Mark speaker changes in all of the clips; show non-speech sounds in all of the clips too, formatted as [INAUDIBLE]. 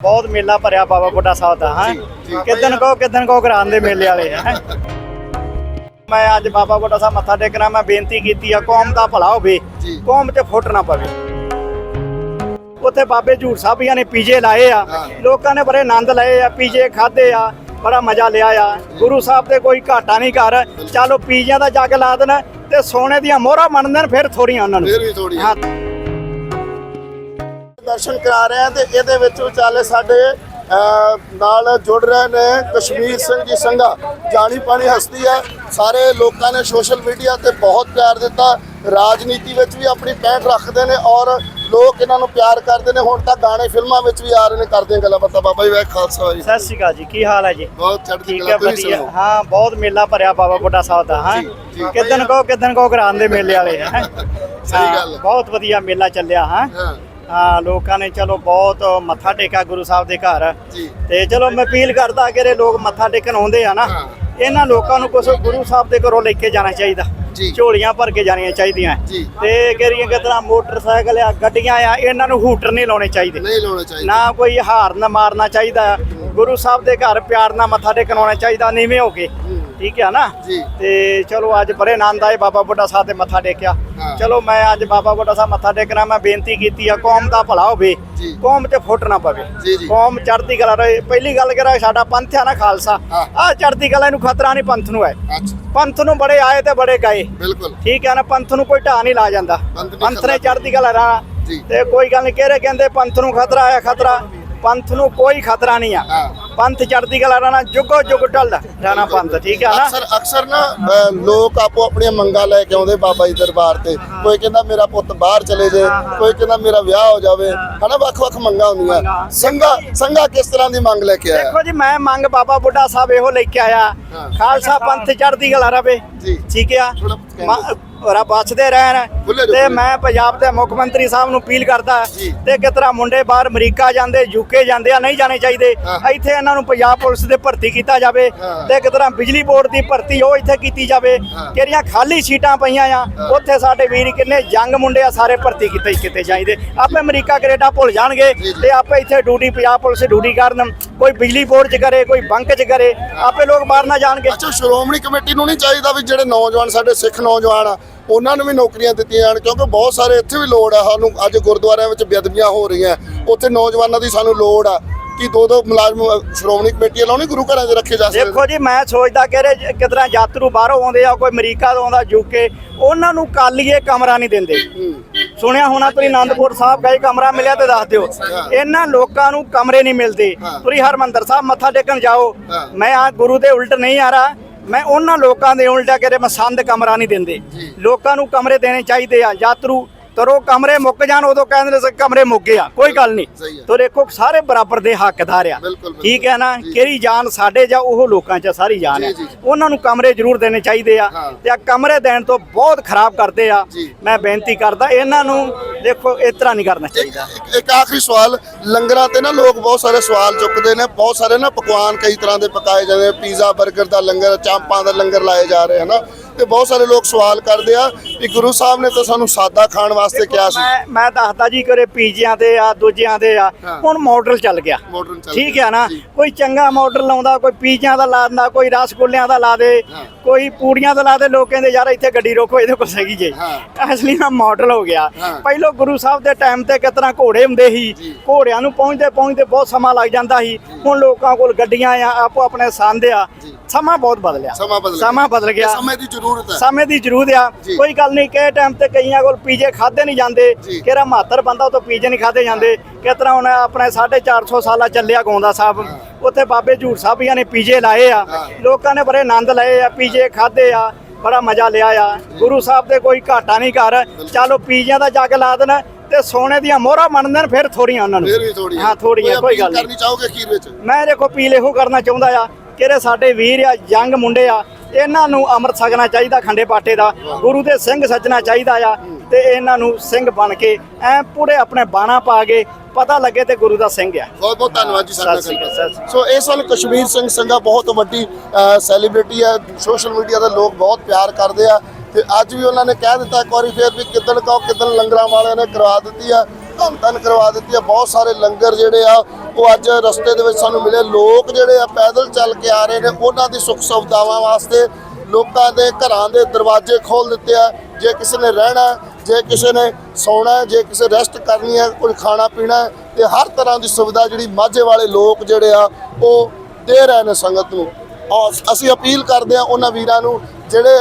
Speaker 1: ਬਹੁਤ ਮੇਲਾ ਭਰਿਆ ਬਾਬਾ ਬੁੱਢਾ ਸਾਹਿਬ ਦਾ ਹਾਂ? ਕਿਦਨ ਕੋ ਕਿਦਨ ਕੋ ਕਰਾਉਂਦੇ ਮੇਲੇ ਵਾਲੇ ਹੈ? ਮੈਂ ਅੱਜ ਬਾਬਾ ਬੁੱਢਾ ਸਾਹਿਬ ਮੱਥਾ ਟੇਕਣਾ ਮੈਂ ਬੇਨਤੀ ਕੀਤੀ ਆ ਕੌਮ ਦਾ ਭਲਾ ਹੋਵੇ। ਕੌਮ 'ਚ ਫੁੱਟ ਨਾ ਪਵੇ। ਉੱਥੇ ਬਾਬੇ ਝੂਠ ਸਾਹਿਬੀਆਂ ਨੇ ਪੀਜੇ ਲਾਏ ਆ। ਲੋਕਾਂ ਨੇ ਬੜੇ ਆਨੰਦ ਲਏ ਆ ਪੀਜੇ ਖਾਦੇ ਆ ਬੜਾ ਮਜ਼ਾ ਲਿਆ ਆ। ਗੁਰੂ ਸਾਹਿਬ ਦੇ ਕੋਈ ਘਾਟਾ ਨਹੀਂ ਕਰ ਚਲੋ ਪੀਜਿਆਂ ਦਾ ਜੱਗ ਲਾ ਦੇਣ ਤੇ ਸੋਨੇ ਦੀਆਂ ਮੋਹਰਾਂ ਮੰਨ ਦੇਣ ਫਿਰ ਥੋੜੀਆਂ ਉਹਨਾਂ ਨੂੰ।
Speaker 2: ਫੇਰ ਵੀ ਥੋੜੀ
Speaker 1: ਹਾਂ।
Speaker 2: ਦਰਸ਼ਨ ਕਰਾ ਰਹੇ ਹਾਂ ਤੇ ਇਹਦੇ ਵਿੱਚ ਵਿਚਾਲੇ ਸਾਡੇ ਨਾਲ ਜੁੜ ਰਹੇ ਨੇ ਕਸ਼ਮੀਰ ਸਿੰਘ ਜੀ ਸੰਘਾ। ਜਾਣੀ ਪਾਣੀ ਹਸਤੀ ਹੈ। ਸਾਰੇ ਲੋਕਾਂ ਨੇ ਸੋਸ਼ਲ ਮੀਡੀਆ ਤੇ ਬਹੁਤ ਪਿਆਰ ਦਿੱਤਾ। ਰਾਜਨੀਤੀ ਵਿੱਚ ਵੀ ਆਪਣੀ ਪੈਂਟ ਰੱਖਦੇ ਨੇ ਔਰ ਲੋਕ ਇਹਨਾਂ ਨੂੰ ਪਿਆਰ ਕਰਦੇ ਨੇ। ਹੁਣ ਤਾਂ ਗਾਣੇ ਫਿਲਮਾਂ ਵਿੱਚ ਵੀ ਆ ਰਹੇ ਨੇ। ਕਰਦੇ ਆ ਗੱਲਾਂ ਬਾਤਾਂ। ਬਾਬਾ ਜੀ ਵਾਹਿ ਖਾਲਸਾ ਜੀ
Speaker 1: ਸਤਿ ਸ਼੍ਰੀ ਅਕਾਲ ਜੀ। ਕੀ ਹਾਲ ਹੈ ਜੀ?
Speaker 2: ਬਹੁਤ ਚੜ੍ਹਦੀ
Speaker 1: ਠੀਕ
Speaker 2: ਕਲਾ ਤੁਸੀਂ ਸੁਣਾਓ।
Speaker 1: ਹਾਂ ਬਹੁਤ ਮੇਲਾ ਭਰਿਆ ਬਾਬਾ ਬੁੱਢਾ ਸਾਹਿਬ ਦਾ ਹਾਂ। ਕਿਦਨ ਕੋ ਕਿਦਨ ਕੋ ਕਰਾਉਂਦੇ ਮੇਲੇ ਵਾਲੇ ਹੈ। [LAUGHS]
Speaker 2: ਸਹੀ ਗੱਲ।
Speaker 1: ਬਹੁਤ ਵਧੀਆ ਮੇਲਾ ਚੱਲਿਆ ਹਾਂ। ਲੋਕਾਂ ਨੇ ਚਲੋ ਬਹੁਤ ਮੱਥਾ ਟੇਕਾ ਗੁਰੂ ਸਾਹਿਬ ਦੇ ਘਰ। ਤੇ ਚਲੋ ਮੈਂ ਅਪੀਲ ਕਰਦਾ ਕਿ ਲੋਕ ਮੱਥਾ ਟੇਕਣ ਆਉਂਦੇ ਆ ਨਾ। ਇਹਨਾਂ ਲੋਕਾਂ ਨੂੰ ਕੁਝ ਗੁਰੂ ਸਾਹਿਬ ਦੇ ਘਰੋਂ ਲੈ ਕੇ ਜਾਣਾ ਚਾਹੀਦਾ। ਝੋਲੀਆਂ ਭਰ ਕੇ ਜਾਣੀਆਂ ਚਾਹੀਦੀਆਂ। ਤੇ ਕਿਹੜੀਆਂ ਕਿਤਨਾ ਮੋਟਰਸਾਈਕਲ ਆ ਗੱਡੀਆਂ ਆ ਇਹਨਾਂ ਨੂੰ ਹੂਟਰ ਨਹੀਂ ਲਾਉਣੇ ਚਾਹੀਦੇ।
Speaker 2: ਨਹੀਂ ਲਾਉਣਾ ਚਾਹੀਦਾ।
Speaker 1: ਨਾ ਕੋਈ ਹਾਰਨ ਮਾਰਨਾ ਚਾਹੀਦਾ। ਗੁਰੂ ਸਾਹਿਬ ਦੇ ਘਰ ਪਿਆਰ ਨਾਲ ਮੱਥਾ ਟੇਕਣ ਆਉਣਾ ਚਾਹੀਦਾ। ਨੀਵੇਂ ਹੋ ਕੇ। ਠੀਕ ਹੈ ਨਾ
Speaker 2: ਜੀ।
Speaker 1: ਤੇ ਚਲੋ ਅੱਜ ਬੜੇ ਆਨੰਦ ਆਏ ਬਾਬਾ ਬੁੱਢਾ ਸਾਹਿਬ ਦੇ ਮੱਥਾ ਟੇਕਿਆ। ਚਲੋ ਮੈਂ ਅੱਜ ਬਾਬਾ ਬੁੱਢਾ ਸਾਹਿਬ ਮੱਥਾ ਟੇਕਣਾ ਮੈਂ ਬੇਨਤੀ ਕੀਤੀ ਆ ਕੌਮ ਦਾ ਭਲਾ ਹੋਵੇ। ਕੌਮ 'ਚ ਫੁੱਟ ਨਾ ਪਵੇ। ਕੌਮ ਚੜ੍ਹਦੀ ਕਲਾ ਰਹੇ ਪਹਿਲੀ ਗੱਲ ਕਰਾਂ ਸਾਡਾ ਪੰਥ ਆ ਨਾ ਖਾਲਸਾ। ਆ ਚੜ੍ਹਦੀ ਕਲਾ ਨੂੰ ਖਤਰਾ ਨਹੀਂ ਪੰਥ ਨੂੰ ਹੈ
Speaker 2: ਅੱਛਾ
Speaker 1: ਪੰਥ ਨੂੰ ਬੜੇ ਆਏ ਤੇ ਬੜੇ ਗਏ
Speaker 2: ਬਿਲਕੁਲ
Speaker 1: ਠੀਕ ਹੈ ਨਾ ਪੰਥ ਨੂੰ ਕੋਈ ਢਾਹ ਨਹੀਂ ਲਾ ਜਾਂਦਾ
Speaker 2: ਪੰਥ
Speaker 1: ਨੇ। ਚੜ੍ਹਦੀ ਕਲਾ ਰਹਿਣਾ
Speaker 2: ਜੀ।
Speaker 1: ਤੇ ਕੋਈ ਗੱਲ ਨਹੀਂ ਕਿਹੜੇ ਕਹਿੰਦੇ ਪੰਥ ਨੂੰ ਖਤਰਾ ਆਇਆ ਖਤਰਾ ਪੰਥ ਨੂੰ ਕੋਈ ਖਤਰਾ ਨਹੀਂ ਆ। ਪੰਥ ਚੜ੍ਹਦੀ ਕਲਾ ਰਹਿਣਾ ਜੁਗੋ ਜੁਗ ਟਲਦਾ ਰਹਿਣਾ ਪੰਥ ਠੀਕ ਹੈ ਨਾ?
Speaker 2: ਅਕਸਰ ਅਕਸਰ ਨਾ ਅਹ, ਲੋਕ ਆਪੋ ਆਪਣੀਆਂ ਮੰਗਾਂ ਲੈ ਕੇ ਆਉਂਦੇ ਬਾਬਾ ਜੀ ਦਰਬਾਰ ਤੇ। ਕੋਈ ਕਹਿੰਦਾ ਮੇਰਾ ਪੁੱਤ ਬਾਹਰ ਚਲੇ ਜੇ ਕੋਈ ਕਹਿੰਦਾ ਮੇਰਾ ਵਿਆਹ ਹੋ ਜਾਵੇ। ਹਨਾ ਵੱਖ-ਵੱਖ ਮੰਗਾਂ ਹੁੰਦੀਆਂ। ਸੰਘਾ ਸੰਘਾ ਕਿਸ ਤਰ੍ਹਾਂ ਦੀ ਮੰਗ ਲੈ ਕੇ ਆਇਆ?
Speaker 1: ਦੇਖੋ ਜੀ ਮੈਂ ਮੰਗ ਬਾਬਾ ਬੁੱਢਾ ਸਾਹਿਬ ਇਹੋ ਲੈ ਕੇ ਆਇਆ।
Speaker 2: ਹਾਂ।
Speaker 1: ਖਾਲਸਾ ਪੰਥ ਚੜ੍ਹਦੀ ਕਲਾ ਰਵੇ।
Speaker 2: ਜੀ।
Speaker 1: ਠੀਕ ਆ?
Speaker 2: ਥੋੜ੍ਹਾ
Speaker 1: ਮ- ਰੱਬ ਬਚਦੇ ਰਹਿਣ।
Speaker 2: ਜੋ
Speaker 1: ਤੇ। ਮੈਂ ਪੰਜਾਬ ਦੇ ਮੁੱਖ ਮੰਤਰੀ ਸਾਹਿਬ ਨੂੰ ਅਪੀਲ ਕਰਦਾ
Speaker 2: ਜੀ।
Speaker 1: ਤੇ ਕਿਤਰਾ ਮੁੰਡੇ ਬਾਹਰ ਅਮਰੀਕਾ ਜਾਂਦੇ ਯੂਕੇ ਜਾਂਦੇ ਆ ਨਹੀਂ ਜਾਣੇ ਚਾਹੀਦੇ।
Speaker 2: ਹਾਂ।
Speaker 1: ਇੱਥੇ ਇਹਨਾਂ ਨੂੰ ਪੰਜਾਬ ਪੁਲਿਸ ਦੇ ਭਰਤੀ ਕੀਤਾ ਜਾਵੇ। ਤੇ ਕਿਤਰਾ ਬਿਜਲੀ ਬੋਰਡ ਦੀ ਭਰਤੀ ਉਹ ਇੱਥੇ ਕੀਤੀ ਜਾਵੇ। ਕਿਹੜੀਆਂ ਖਾਲੀ ਸੀਟਾਂ ਪਈਆਂ ਆ ਉੱਥੇ ਸਾਡੇ ਵੀਰ ਕਿੰਨੇ ਜੰਗ ਮੁੰਡੇ ਆ ਸਾਰੇ ਭਰਤੀ ਕੀਤੇ ਕੀਤੇ ਚਾਹੀਦੇ ਆਪੇ ਅਮਰੀਕਾ ਕੈਨੇਡਾ ਭੁੱਲ ਜਾਣਗੇ। ਤੇ ਆਪੇ ਇੱਥੇ ਡਿਊਟੀ ਪੰਜਾਬ ਪੁਲਿਸ ਡਿਊਟੀ ਕਰਨ ਕੋਈ ਬਿਜਲੀ ਬੋਰਡ 'ਚ ਕਰੇ ਕੋਈ ਬੈਂਕ 'ਚ ਕਰੇ ਆਪੇ ਲੋਕ ਬਾਹਰ ਨਾ ਜਾਣਗੇ।
Speaker 2: ਅੱਛਾ ਸ਼੍ਰੋਮਣੀ ਕਮੇਟੀ ਨੂੰ ਨਹੀਂ ਚਾਹੀਦਾ ਵੀ ਜਿਹੜੇ ਨੌਜਵਾਨ ਸਾਡੇ ਸਿੱਖ ਨੌਜਵਾਨ ਆ ਉਹਨਾਂ ਨੂੰ ਵੀ ਨੌਕਰੀਆਂ ਦਿੱਤੀਆਂ ਜਾਣ ਕਿਉਂਕਿ ਬਹੁਤ ਸਾਰੇ ਇੱਥੇ ਵੀ ਲੋੜ ਆ। ਸਾਨੂੰ ਅੱਜ ਗੁਰਦੁਆਰਿਆਂ ਵਿੱਚ ਬੇਅਦਬੀਆਂ ਹੋ ਰਹੀਆਂ। ਉੱਥੇ ਨੌਜਵਾਨਾਂ ਦੀ ਸਾਨੂੰ ਲੋੜ ਆ। ਕਿ ਦੋ ਦੋ ਮੁਲਾਜ਼ਮ ਸ਼੍ਰੋਮਣੀ ਕਮੇਟੀ ਵੱਲੋਂ ਨਹੀਂ ਗੁਰੂ ਘਰਾਂ 'ਚ ਰੱਖੇ ਜਾ ਸਕਦੇ
Speaker 1: ਦੇਖੋ ਜੀ ਮੈਂ ਸੋਚਦਾ ਕਿ ਇਹ ਕਿਤਨਾ ਯਾਤਰੂ ਬਾਹਰੋਂ ਆਉਂਦੇ ਆ ਕੋਈ ਅਮਰੀਕਾ ਤੋਂ ਆਉਂਦਾ ਯੂਕੇ ਉਹਨਾਂ ਨੂੰ ਕਾਲੀਏ ਕਮਰਾ ਨਹੀਂ ਦਿੰਦੇ। ਸੁਣਿਆ ਹੋਣਾ ਤੁਸੀਂ ਆਨੰਦਪੁਰ ਸਾਹਿਬ ਗਏ ਕਮਰਾ ਮਿਲਿਆ ਤੇ ਦੱਸ ਦਿਓ ਇਹਨਾਂ ਲੋਕਾਂ ਨੂੰ ਕਮਰੇ ਨਹੀਂ ਮਿਲਦੇ। ਤੁਸੀਂ ਹਰਮੰਦਰ ਸਾਹਿਬ ਮੱਥਾ ਟੇਕਣ ਜਾਓ। ਮੈਂ ਆ ਗੁਰੂ ਦੇ ਉਲਟ ਨਹੀਂ ਆ ਰਹਾ ਮੈਂ ਉਹਨਾਂ ਲੋਕਾਂ ਦੇ ਉਲਟਾ ਕਰੇ ਮਸੰਦ ਕਮਰਾ ਨਹੀਂ ਦਿੰਦੇ। ਲੋਕਾਂ ਨੂੰ ਕਮਰੇ ਦੇਣੇ ਚਾਹੀਦੇ ਆ ਯਾਤਰੂ ਤਰੋ ਕਮਰੇ ਮੁੱਕ ਜਾਣ ਉਦੋਂ ਕਹਿੰਦੇ ਨੇ ਸ- ਕਮਰੇ ਮੁੱਕ ਗਏ ਆ ਕੋਈ ਗੱਲ
Speaker 2: ਸਹੀ
Speaker 1: ਨਹੀਂ
Speaker 2: ਹੈ।
Speaker 1: ਤੋ ਦੇਖੋ ਸਾਰੇ ਬਰਾਬਰ ਦੇ ਹੱਕਦਾਰ ਆ
Speaker 2: ਬਿਲਕੁਲ, ਬਿਲਕੁਲ।
Speaker 1: ਠੀਕ ਹੈ ਨਾ। ਕਿਹੜੀ ਜਾਨ ਸਾਡੇ ਜਾਂ ਉਹ ਲੋਕਾਂ 'ਚ ਸਾਰੀ ਜਾਨ ਹੈ
Speaker 2: ਜੀ, ਜੀ।
Speaker 1: ਉਹਨਾਂ ਨੂੰ ਕਮਰੇ ਜ਼ਰੂਰ ਦੇਣੇ ਚਾਹੀਦੇ ਆ
Speaker 2: ਹਾਂ।
Speaker 1: ਤੇ ਆ ਕਮਰੇ ਦੇਣ ਤੋਂ ਬਹੁਤ ਖਰਾਬ ਕਰਦੇ ਆ
Speaker 2: ਜੀ।
Speaker 1: ਮੈਂ ਬੇਨਤੀ ਕਰਦਾ ਇਹਨਾਂ ਨੂੰ ਦੇਖੋ ਇਸ ਤਰ੍ਹਾਂ ਨਹੀਂ ਕਰਨਾ
Speaker 2: ਇੱਕ
Speaker 1: ਚਾਹੀਦਾ
Speaker 2: ਇੱਕ- ਇੱਕ ਆਖਰੀ ਸਵਾਲ ਲੰਗਰਾਂ ਤੇ ਨਾ ਲੋਕ ਬਹੁਤ ਸਾਰੇ ਸਵਾਲ ਚੁੱਕਦੇ ਨੇ ਬਹੁਤ ਸਾਰੇ ਨਾ ਪਕਵਾਨ ਕਈ ਤਰ੍ਹਾਂ ਦੇ ਪਕਾਏ ਜਾਂਦੇ ਪੀਜ਼ਾ 버ਗਰ ਦਾ ਲੰਗਰ ਚਾਂਪਾਂ ਦਾ ਲੰਗਰ ਲਾਏ ਜਾ ਰਹੇ ਹਨਾ ਤੇ ਬਹੁਤ ਸਾਰੇ ਲੋਕ ਸਵਾਲ ਕਰਦੇ ਆ ਕਿ ਗੁਰੂ ਸਾਹਿਬ ਨੇ ਤਾਂ ਸਾਨੂੰ ਸਾਦਾ ਖਾਣ ਵਾਸਤੇ ਕਿਹਾ ਸੀ
Speaker 1: ਮੈਂ ਮੈਂ ਦੱਸਦਾ ਜੀ ਕਰੇ ਪੀਜਿਆਂ ਦੇ ਆ ਦੂਜਿਆਂ ਦੇ ਆ। ਹੁਣ ਮਾਡਲ ਚੱਲ ਗਿਆ
Speaker 2: ਮਾਡਰਨ ਚੱਲ
Speaker 1: ਠੀਕ। ਹੈ ਨਾ। ਕੋਈ ਚੰਗਾ ਮਾਡਲ ਲਾਉਂਦਾ ਕੋਈ ਪੀਜਿਆਂ ਦਾ ਲਾ ਦਿੰਦਾ ਕੋਈ ਰਸਗੁੱਲਿਆਂ ਦਾ ਲਾ ਦੇ। ਕੋਈ ਪੂੜੀਆਂ ਦਾ ਲਾ ਦੇ ਲੋਕ ਕਹਿੰਦੇ ਯਾਰ ਇੱਥੇ ਗੱਡੀ ਰੋਕੋ ਇਹਦੇ ਕੋਲ ਸਹੀ ਜੇ। ਅਸਲੀ ਨਾ ਮਾਡਲ ਹੋ ਗਿਆ। ਪਹਿਲਾਂ ਗੁਰੂ ਸਾਹਿਬ ਦੇ ਟਾਈਮ ਤੇ ਕਿਤਨਾ ਘੋੜੇ ਹੁੰਦੇ ਸੀ। ਘੋੜਿਆਂ ਨੂੰ ਪਹੁੰਚਦੇ ਪਹੁੰਚਦੇ ਬਹੁਤ ਸਮਾਂ ਲੱਗ ਜਾਂਦਾ ਸੀ ਹੁਣ ਲੋਕਾਂ ਕੋਲ ਗੱਡੀਆਂ ਆ ਆਪੋ ਆਪਣੇ ਸੰਦ ਆ। ਸਮਾਂ ਬਹੁਤ ਬਦਲਿਆ
Speaker 2: ਸਮਾਂ ਬਦਲ
Speaker 1: ਗਿਆ
Speaker 2: ਸਮੇਂ ਦੀ ਜ਼ਰੂਰਤ ਹੈ।
Speaker 1: ਸਮੇਂ ਦੀ ਜ਼ਰੂਰਤ ਆ। ਕੋਈ ਗੱਲ ਨਹੀਂ ਕਿ ਟਾਈਮ ਤੇ ਕਈਆਂ ਕੋਲ ਪੀਜੇ ਖਾਦੇ ਨਹੀਂ ਜਾਂਦੇ। ਕਿਹੜਾ ਮਾਤਰ ਬੰਦਾ ਉਹ ਤੋਂ ਪੀਜੇ ਨਹੀਂ ਖਾਦੇ ਜਾਂਦੇ। ਕਿਸ ਤਰ੍ਹਾਂ ਹੁਣ ਆਪਣੇ 450 ਸਾਲਾ ਚੱਲਿਆ ਗਾਉਂਦਾ ਸਾਹਿਬ ਉੱਥੇ ਬਾਬੇ ਝੂਠ ਸਾਹਿਬੀਆਂ ਨੇ ਪੀਜੇ ਲਾਏ ਆ।
Speaker 2: ਹਾਂ।
Speaker 1: ਲੋਕਾਂ ਨੇ ਬੜੇ ਆਨੰਦ ਲਏ ਆ ਪੀਜੇ ਖਾਦੇ ਆ ਬੜਾ ਮਜ਼ਾ ਲਿਆ ਆ। ਗੁਰੂ ਸਾਹਿਬ ਦੇ ਕੋਈ ਘਾਟਾ ਨਹੀਂ ਕਰ ਚਲੋ ਪੀਜਿਆਂ ਦਾ ਜੱਗ ਲਾ ਦੇਣ ਤੇ ਸੋਨੇ ਦੀਆਂ ਮੋਹਰਾਂ ਮੰਨ ਦੇਣ ਫਿਰ ਥੋੜੀਆਂ ਉਹਨਾਂ ਨੂੰ।
Speaker 2: ਫੇਰ ਵੀ ਥੋੜੀ
Speaker 1: ਹਾਂ ਥੋੜੀਆਂ ਕੋਈ ਗੱਲ ਨਹੀਂ।
Speaker 2: ਕਰਨੀ ਚਾਹੋਗੇ ਅਖੀਰ ਵਿੱਚ?
Speaker 1: ਮੈਂ ਦੇਖੋ ਅਪੀਲ ਇਹੋ ਕਰਨਾ ਚਾਹੁੰਦਾ ਆ ਕਿਹੜੇ ਸਾਡੇ ਵੀਰ ਆ ਯੰਗ ਮੁੰਡੇ ਆ ਇਹਨਾਂ ਨੂੰ ਅੰਮ੍ਰਿਤ ਛਕਣਾ ਚਾਹੀਦਾ ਖੰਡੇ ਪਾਟੇ ਦਾ ਗੁਰੂ ਦੇ ਸਿੰਘ ਸੱਜਣਾ ਚਾਹੀਦਾ ਆ ਤੇ ਇਹਨਾਂ ਨੂੰ ਸਿੰਘ ਬਣ ਕੇ ਐ ਪੂਰੇ ਆਪਣੇ ਬਾਣਾ ਪਾ ਕੇ ਪਤਾ ਲੱਗੇ ਤੇ ਗੁਰੂ ਦਾ ਸਿੰਘ ਆ।
Speaker 2: ਬਹੁਤ ਬਹੁਤ ਧੰਨਵਾਦ ਜੀ ਸਾਡੇ
Speaker 1: ਸਤਿ ਸ਼੍ਰੀ ਅਕਾਲ, ਸਤਿ ਸ਼੍ਰੀ
Speaker 2: ਨਾਲ ਸੋ ਇਸ ਵਾਰ ਕਸ਼ਮੀਰ ਸਿੰਘ ਸੰਘਾ ਬਹੁਤ ਵੱਡੀ ਸੈਲੀਬ੍ਰਿਟੀ ਹੈ ਸੋਸ਼ਲ ਮੀਡੀਆ ਦੇ ਲੋਕ ਬਹੁਤ ਪਿਆਰ ਕਰਦੇ ਆ ਤੇ ਅੱਜ ਵੀ ਉਹਨਾਂ ਨੇ ਕਹਿ ਦਿੱਤਾ ਇੱਕ ਵਾਰੀ ਫੇਰ ਵੀ ਕਿੱਦਣ ਕਹੋ ਕਿੱਦਣ ਲੰਗਰਾਂ ਵਾਲਿਆਂ ਨੇ ਕਰਵਾ ਦਿੱਤੀ ਆ। ਧੰਨ ਧੰਨ ਕਰਵਾ ਦਿੱਤੀ ਆ। ਬਹੁਤ ਸਾਰੇ ਲੰਗਰ ਜਿਹੜੇ ਆ ਉਹ ਅੱਜ ਰਸਤੇ ਦੇ ਵਿੱਚ ਸਾਨੂੰ ਮਿਲੇ। ਲੋਕ ਜਿਹੜੇ ਆ ਪੈਦਲ ਚੱਲ ਕੇ ਆ ਰਹੇ ਨੇ ਉਹਨਾਂ ਦੀ ਸੁੱਖ ਸੁਵਿਧਾਵਾਂ ਵਾਸਤੇ ਲੋਕਾਂ ਦੇ ਘਰਾਂ ਦੇ ਦਰਵਾਜ਼ੇ ਖੋਲ ਦਿੱਤੇ ਆ। ਜੇ ਕਿਸੇ ਨੇ ਰਹਿਣਾ ਜੇ ਕਿਸੇ ਨੇ ਸੌਣਾ ਜੇ ਕਿਸੇ ਰੈਸਟ ਕਰਨੀ ਹੈ ਕੋਈ ਖਾਣਾ ਪੀਣਾ ਹੈ, ਤੇ ਹਰ ਤਰ੍ਹਾਂ ਦੀ ਸੁਵਿਧਾ ਜਿਹੜੀ ਮਾਝੇ ਵਾਲੇ ਲੋਕ ਜਿਹੜੇ ਆ ਉਹ ਦੇ ਰਹੇ ਨੇ ਸੰਗਤ ਨੂੰ। ਔਰ ਅਸੀਂ ਅਪੀਲ ਕਰਦੇ ਆ ਉਹਨਾਂ ਵੀਰਾਂ ਨੂੰ ਜਿਹੜੇ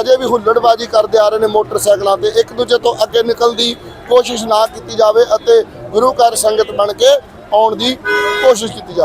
Speaker 2: ਅਜੇ ਵੀ ਹੁੱਲੜਬਾਜ਼ੀ ਕਰਦੇ ਆ ਰਹੇ ਨੇ ਮੋਟਰਸਾਈਕਲਾਂ ਤੇ ਇੱਕ ਦੂਜੇ ਤੋਂ ਅੱਗੇ ਨਿਕਲਦੀ ਕੋਸ਼ਿਸ਼ ਨਾ ਕੀਤੀ ਜਾਵੇ ਅਤੇ ਗੁਰੂ ਘਰ ਸੰਗਤ ਬਣ ਕੇ ਆਉਣ ਦੀ ਕੋਸ਼ਿਸ਼ ਕੀਤੀ ਜਾਵੇ।